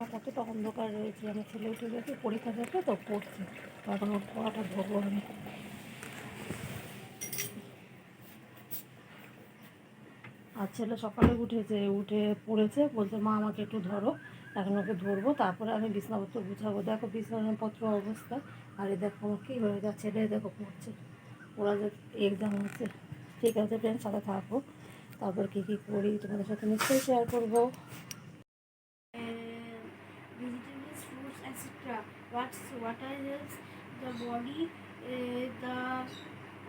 কতটা অন্ধকার রয়েছে আমার ছেলে উঠে গেছে, পরীক্ষা দেখে তো পড়ছে। এখন ওর পড়াটা ধরবো আমি। আর ছেলে সকালে উঠেছে, উঠে পড়েছে, বলছে, মা, আমাকে একটু ধরো, এখন ওকে ধরবো, তারপরে আমি বিছনাপত্র গুছাবো। দেখো, বিছনাপত্র অবস্থা। আর এই দেখো, কী হয়ে যাচ্ছে, ছেলে দেখো, পড়ছে। ওরা যে এক্সাম আছে। ঠিক আছে ফ্রেন্ড সাথে থাকব তারপর কী কী করি, তোমাদের সাথে নিশ্চয়ই শেয়ার করব। What's water helps the body, uh, the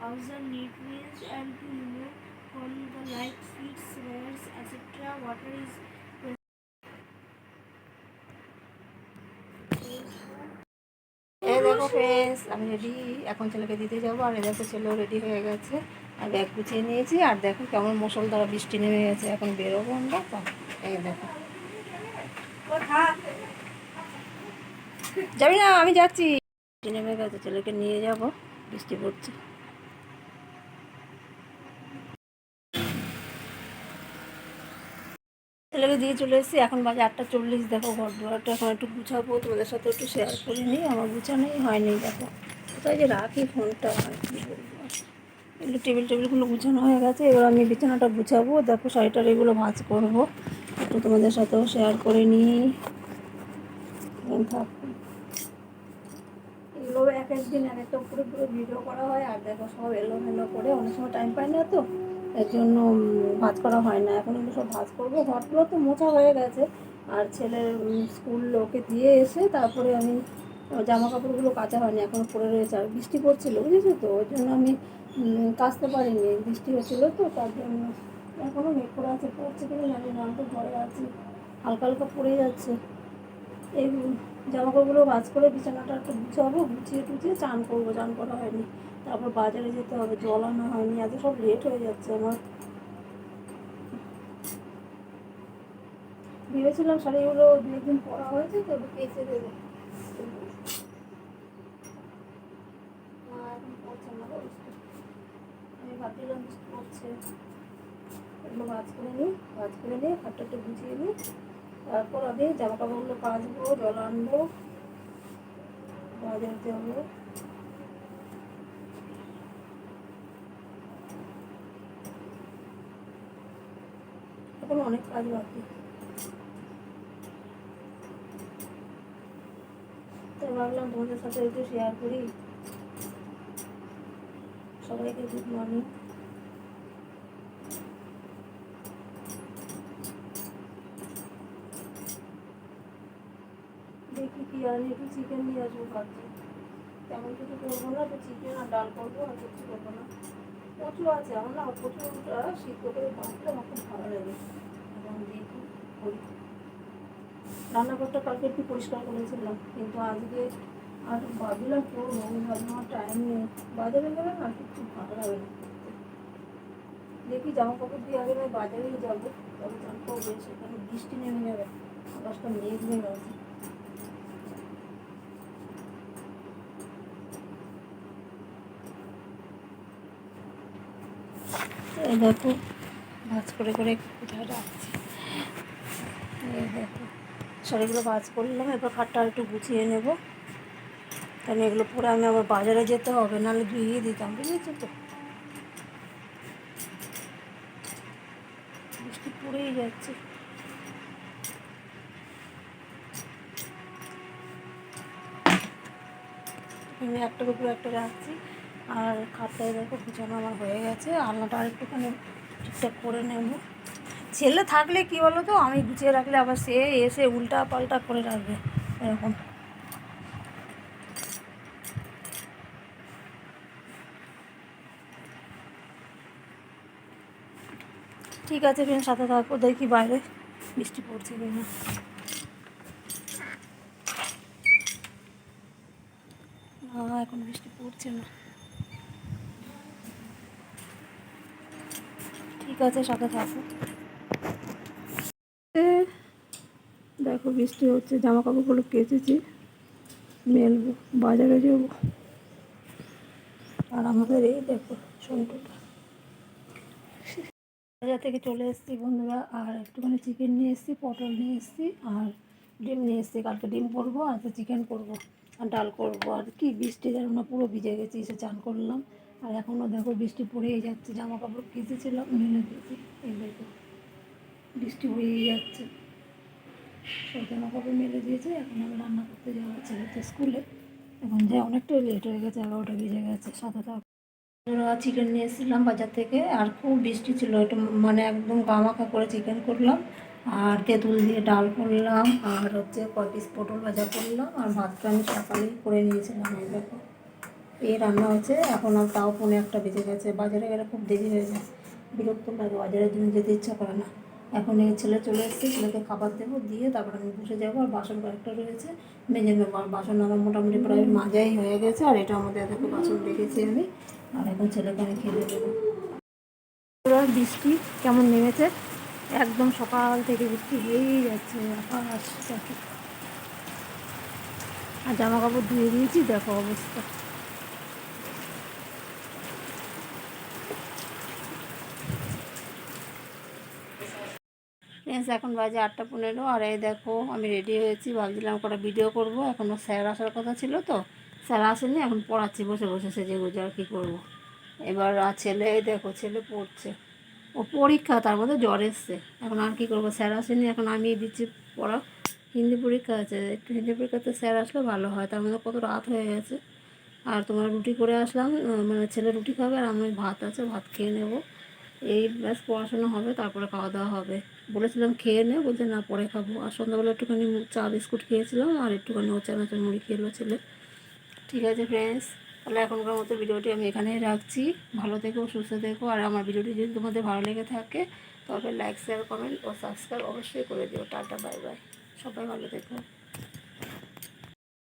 absorb nutrients and to remove from the like feet, smells, etc. Water is এই দেখো ফ্রেন্ডস আমি রেডি এখন ছেলেকে দিতে যাব আর এই দেখো ছেলেও রেডি হয়ে গেছে আর ব্যাগ গুছিয়ে নিয়েছি আর দেখো কেমন মুসলধারা বৃষ্টি নেমে গেছে এখন বেরোবো আমরা তো এই দেখো যাবি না, আমি যাচ্ছি। নেমে গেছে, ছেলেকে নিয়ে যাব, বৃষ্টি পড়ছে। ছেলেকে দিয়ে চলে এসেছি, এখন বাজে আটটা চল্লিশ, দেখো ঘর দুয়ারটা এখন একটু গুছাবো, তোমাদের সাথে একটু শেয়ার করে নিই আমার গুছানোই হয়নি, দেখো। কোথায় যে রাখি ফোনটা এগুলো টেবিল টেবিলগুলো গুছানো হয়ে গেছে, এবার আমি বিছানাটা গুছাবো, দেখো শাড়িটার এগুলো ভাঁজ করব। একটু তোমাদের সাথেও শেয়ার করে নিই। থাকো এক দিন এক একটা পুরো পুরো ভিডিও করা হয় আর দেখো সব এলোমেলো করে, অনেক সময় টাইম পাই না তো, এর জন্য ভাঁজ করা হয় না। এখন এগুলো সব ভাঁজ করব, ঘরগুলো তো মোছা হয়ে গেছে। আর ছেলের স্কুল ওকে দিয়ে এসে তারপরে আমি জামা কাপড়গুলো কাচা হয়নি, এখন পরে রয়েছে। আর বৃষ্টি পড়ছিল, বুঝেছ তো? ওই জন্য আমি কাচতে পারিনি। বৃষ্টি হচ্ছিল তো, তার জন্য এখনও মেঘ করে আছে, পড়ছে কিনা জানি না, আমি তো ঘরে আছি। হালকা হালকা পড়ে যাচ্ছে। এই জামা কাপড়গুলো ভাজ করে বিছানাটা একটু গুছাবো, গুছিয়ে টুছিয়ে চান করব, চান করা হয়নি। তারপর বাজারে যেতে হবে, জল আনা হয়নি আজ সব লেট হয়ে যাচ্ছে আমার। ভেবেছিলাম শাড়িগুলো দু একদিন পরা হয়েছে তো কেচে দেবো। আমি ভাবছিলাম পড়ছে। এগুলো ভাজ করে নিই, ভাজ করে নিয়ে খাটটা একটু গুছিয়ে নিই। তারপর আমি জামা কাপড়গুলো কাচবো জল আনব, বাজার যাব। এখন অনেক কাজ বাকি। তাই ভাবলাম তোমাদের সাথে একটু শেয়ার করি। সবাইকে গুড মর্নিং দেখি কি আনি একটু চিকেন নিয়ে আসব ভাবছি। তেমন কিছু করব না তো চিকেন আর ডাল করব আর কিছু করব না। প্রচুর আছে আমার না প্রচুরটা সিদ্ধ করে বাঁচলে আমার খুব ভালো লাগে। এবং দেখি করি। রান্নাঘরটা কালকে একটু পরিষ্কার করেছিলাম, কিন্তু আজকে আর ভাবলাম করব ভাবলাম আমার টাইম নেই। বাজারে গেলে না কিছু ভালো লাগে না দেখি জামা কাপড় দিয়ে আগে আমি বাজারেই যাব, তবে চান করব সেখানে বৃষ্টি নেমে যাবে, আকাশটা মেঘ নেমে আছে। এই দেখো, ভাজ করে করে কোথায় রাখছি। এই দেখো শাড়িগুলো ভাজ করলাম, এবার খাটটা একটু গুছিয়ে নেব। কারণ এগুলো পরে আমি আবার বাজারে যেতে হবে, নাহলে ধুইয়ে দিতাম, বুঝেছ তো? বৃষ্টি পড়েই যাচ্ছে। আমি একটার উপরে একটা রাখছি। আর খাটটায় দেখো বিছানা আমার হয়ে গেছে। আলনাটা আর একটুখানি ঠিকঠাক করে নেব। ছেলে থাকলে কি বলো তো আমি গুছিয়ে রাখলে আবার সে এসে উল্টা পাল্টা করে রাখবে, এরকম। ঠিক আছে ফ্রেন্ড, সাথে থাকব দেখি বাইরে বৃষ্টি পড়ছে কিনা না, এখন বৃষ্টি পড়ছে না। ঠিক আছে সাথে থাকো। দেখো বৃষ্টি হচ্ছে জামা কাপড়গুলো কেচেছি মেলবো বাজারে যাব। আর আমাদের এই দেখো সন্টুটা। বাজার থেকে চলে এসেছি বন্ধুরা আর একটুখানি চিকেন নিয়ে এসেছি পটল নিয়ে এসেছি আর ডিম নিয়ে এসেছি। কালকে ডিম করব আজকে চিকেন করব আর ডাল করব। আর কি বৃষ্টি যেন না পুরো ভিজে গেছি এসে চান করলাম। আর এখনও দেখো বৃষ্টি পড়েই যাচ্ছে জামা কাপড় কেচেছিলাম মেলে দিয়েছি এই দেখো বৃষ্টি হয়েই যাচ্ছে। সব জামা কাপড় মেলে দিয়েছে, এখন আমি রান্না করতে যাওয়া ছেলেতে স্কুলে। এখন যে অনেকটাই লেট হয়ে গেছে, এগারোটা বেজে গেছে, সাতটা চিকেন নিয়ে এসেছিলাম বাজার থেকে, আর খুব বৃষ্টি ছিল, একটু মানে একদম গামাখা করে চিকেন করলাম, আর তেঁতুল দিয়ে ডাল করলাম, আর হচ্ছে কয় পিস পটল ভাজা করলাম, আর ভাতটা আমি সকালেই করে নিয়েছিলাম, এই দেখো। এই রান্না হচ্ছে, এখন আর তাও পৌনে একটা বেজে গেছে, বাজারে গেলে খুব দেরি হয়ে যায়, বিরক্ত লাগে বাজারের জন্য যেতে ইচ্ছা করে না। এখন এই ছেলে চলে এসেছে, ছেলেকে খাবার দেবো, দিয়ে তারপর আমি বসে যাব, আর বাসন কয়েকটা রয়েছে, মেজে নেব, আর বাসন আমার মোটামুটি প্রায় মাজাই হয়ে গেছে, আর এটা আমাদের দেখো বাসন রেখেছি আমি, আর এখন ছেলেকে আমি খেলে দেবো। বৃষ্টি কেমন নেমেছে? একদম সকাল থেকে বৃষ্টি হয়েই যাচ্ছে আর জামা কাপড় ধুয়ে দিয়েছি, দেখো অবস্থা। ফ্রেন্ডস এখন বাজে আটটা পনেরো। আর এই দেখো, আমি রেডি হয়েছি। ভাবছিলাম কটা ভিডিও করব। এখনও স্যার আসার কথা ছিল তো। স্যার আসেনি, এখন পড়াচ্ছি। বসে বসে সেজে গুজে আর কী করব। এবার ছেলে, এই দেখো, ছেলে পড়ছে। ও পরীক্ষা, তার মধ্যে জ্বর এসছে। এখন আর কী করব? স্যার আসেনি, এখন আমি দিচ্ছি পড়া। হিন্দি পরীক্ষা আছে। একটু হিন্দি পরীক্ষাতে স্যার আসলে ভালো হয়। তার মধ্যে কত রাত হয়ে গেছে। আর তোমার রুটি করে আসলাম। মানে ছেলে রুটি খাবে আর আমি ভাত আছে, ভাত খেয়ে নেব। এই ব্যাস, পড়াশোনা হবে, তারপরে খাওয়া দাওয়া হবে। বলেছিলাম খেয়ে নে, বলছে না, পরে খাব। আর সন্ধ্যাবেলা একটুখানি চা, বিস্কুট খেয়েছিলাম, আর একটুখানি ও চানাচুর মুড়ি খেলো ছেলে। ঠিক আছে ফ্রেন্ডস তাহলে এখনকার মতো ভিডিওটি আমি এখানেই রাখছি। ভালো থেকো, সুস্থ থেকো, আর আমার ভিডিওটি যদি তোমাদের ভালো লেগে থাকে তবে লাইক শেয়ার কমেন্ট ও সাবস্ক্রাইব অবশ্যই করে দিও। টাটা বাই বাই সবাই ভালো থেকো।